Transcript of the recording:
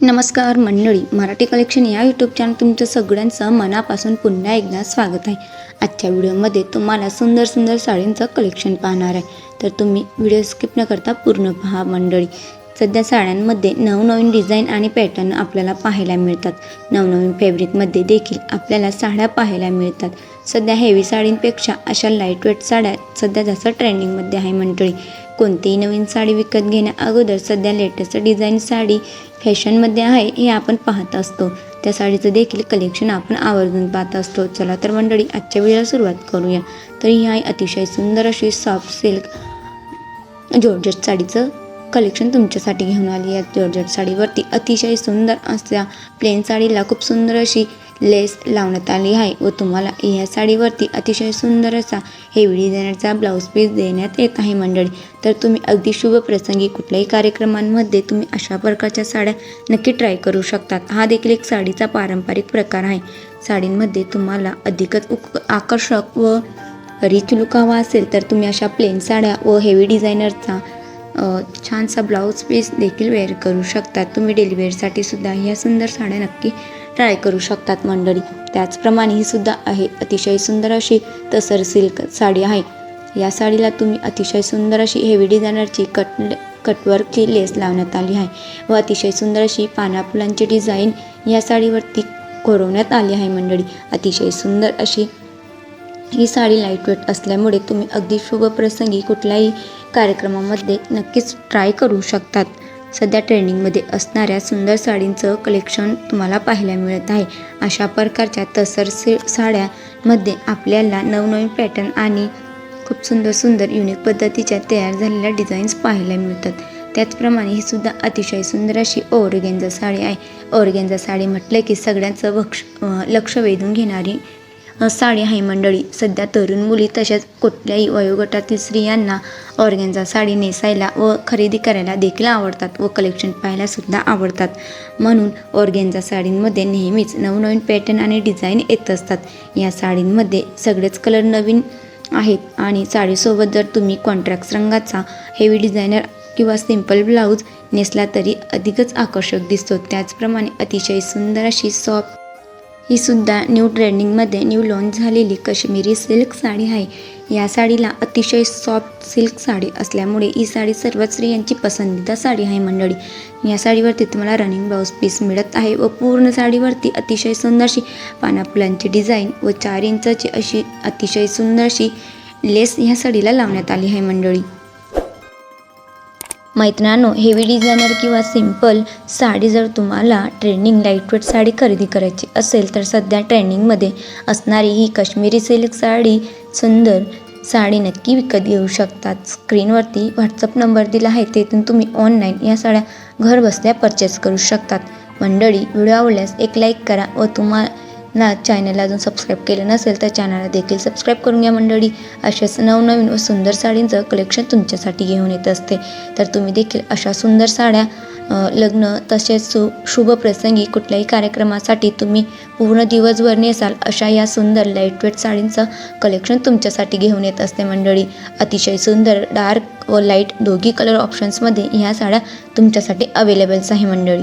नमस्कार मंडळी मराठी कलेक्शन या यूट्यूब चॅनल तुमचं सगळ्यांचं मनापासून पुन्हा एकदा स्वागत आहे. आजच्या व्हिडिओमध्ये तुम्हाला सुंदर सुंदर साडींचं कलेक्शन पाहणार आहे. तर तुम्ही व्हिडिओ स्किप न करता पूर्ण पहा मंडळी. सध्या साड्यांमध्ये नवनवीन डिझाईन आणि पॅटर्न आपल्याला पाहायला मिळतात. नवनवीन फॅब्रिकमध्ये देखील आपल्याला साड्या पाहायला मिळतात. सध्या हेवी साडींपेक्षा अशा लाईटवेट साड्या सध्या जास्त ट्रेंडिंगमध्ये आहे मंडळी. कोणतीही नवीन साडी विकत घेण्या अगोदर सध्या लेटेस्ट डिझाईन साडी फॅशनमध्ये आहे हे आपण पाहत असतो. त्या साडीचं देखील कलेक्शन आपण आवर्जून पाहत असतो. चला तर मंडळी आजच्या वेळेला सुरुवात करूया. तर ही आहे अतिशय सुंदर अशी सॉफ्ट सिल्क जॉर्जेट साडीचं कलेक्शन तुमच्यासाठी घेऊन आली आहे. जॉर्जेट साडीवरती अतिशय सुंदर अशा प्लेन साडीला खूप सुंदर अशी लेस लावण्यात आली आहे व तुम्हाला ह्या साडीवरती अतिशय सुंदर असा हेवी डिझायनरचा ब्लाऊज पीस देण्यात येत आहे मंडळी. तर तुम्ही अगदी शुभ प्रसंगी कुठल्याही कार्यक्रमांमध्ये तुम्ही अशा प्रकारच्या साड्या नक्की ट्राय करू शकतात. हा देखील एक साडीचा पारंपरिक प्रकार आहे. साडींमध्ये तुम्हाला अधिकच उक आकर्षक व रिच लुक हवा असेल तर तुम्ही अशा प्लेन साड्या व हेवी डिझायनरचा छानसा ब्लाऊज पीस देखील वेअर करू शकतात तुम्ही डिलिव्हरीसाठी सुद्धा ह्या सुंदर साड्या नक्की ट्राय करू शकतात मंडळी. त्याचप्रमाणे ही सुद्धा आहे. अतिशय सुंदर अशी तसर सिल्क साडी आहे. या साडीला तुम्ही अतिशय सुंदर अशी हेवी डिझायनरची कट कटवर्कची लेस लावण्यात आली आहे व अतिशय सुंदर अशी पाना फुलांची डिझाईन या साडीवरती कोरवण्यात आली आहे मंडळी. अतिशय सुंदर अशी ही साडी लाईटवेट असल्यामुळे तुम्ही अगदी शुभ प्रसंगी कुठल्याही कार्यक्रमामध्ये नक्कीच ट्राय करू शकतात. सध्या ट्रेंडिंगमध्ये असणाऱ्या सुंदर साडींचं कलेक्शन तुम्हाला पाहायला मिळत आहे. अशा प्रकारच्या तसर साड्यामध्ये आपल्याला नवनवीन पॅटर्न आणि खूप सुंदर सुंदर युनिक पद्धतीच्या तयार झालेल्या डिझाईन्स पाहायला मिळतात. त्याचप्रमाणे ही सुद्धा अतिशय सुंदर अशी ओरगेंजा साडी आहे. ओरगेंजा साडी म्हटलं की सगळ्यांचं वक्ष लक्ष वेधून घेणारी साडी आहे मंडळी. सध्या तरुण मुली तसेच कुठल्याही वयोगटातील स्त्रियांना ऑर्गेन्झा साडी नेसायला व खरेदी करायला देखील आवडतात व कलेक्शन पाहायलासुद्धा आवडतात. म्हणून ऑर्गेन्झा साडींमध्ये नेहमीच नवनवीन पॅटर्न आणि डिझाईन येत असतात. या साडींमध्ये सगळेच कलर नवीन आहेत आणि साडीसोबत जर तुम्ही कॉन्ट्रॅक्ट रंगाचा हेवी डिझायनर किंवा सिंपल ब्लाऊज नेसला तरी अधिकच आकर्षक दिसतो. त्याचप्रमाणे अतिशय सुंदर अशी सॉफ्ट ही सुद्धा न्यू ट्रेंडिंगमध्ये न्यू लॉन्च झालेली कश्मीरी सिल्क साडी आहे. या साडीला अतिशय सॉफ्ट सिल्क साडी असल्यामुळे ही साडी सर्व स्त्रियांची पसंतीदा साडी आहे मंडळी. या साडीवरती तुम्हाला रनिंग ब्लाऊज पीस मिळत आहे व पूर्ण साडीवरती अतिशय सुंदरशी पानाफुलांची डिझाईन व चार इंचाची अशी अतिशय सुंदरशी लेस ह्या साडीला लावण्यात आली आहे मंडळी. मैत्रिणांनो हेवी डिझायनर किंवा सिंपल साडी जर तुम्हाला ट्रेंडिंग लाईटवेट साडी खरेदी करायची असेल तर सध्या ट्रेंडिंगमध्ये असणारी ही काश्मीरी सिल्क साडी सुंदर साडी नक्की विकत घेऊ शकतात. स्क्रीनवरती व्हॉट्सअप नंबर दिला आहे तेथून तुम्ही ऑनलाईन या साड्या घर बसल्या परचेस करू शकतात. मंडळी व्हिडिओ आवडल्यास एक लाईक करा व ना चॅनलला अजून सबस्क्राईब केलं नसेल तर चॅनलला देखील सबस्क्राईब करून घ्या मंडळी. अशाच नवनवीन व सुंदर साडींचं कलेक्शन तुमच्यासाठी घेऊन येत असते. तर तुम्ही देखील अशा सुंदर साड्या लग्न तसेच सु शुभ प्रसंगी कुठल्याही कार्यक्रमासाठी तुम्ही पूर्ण दिवसभर नेसाल अशा या सुंदर लाईटवेट साडींचं कलेक्शन तुमच्यासाठी घेऊन येत असते मंडळी. अतिशय सुंदर डार्क व लाइट दोघी कलर ऑप्शन्समध्ये ह्या साड्या तुमच्यासाठी अवेलेबल्स आहे मंडळी.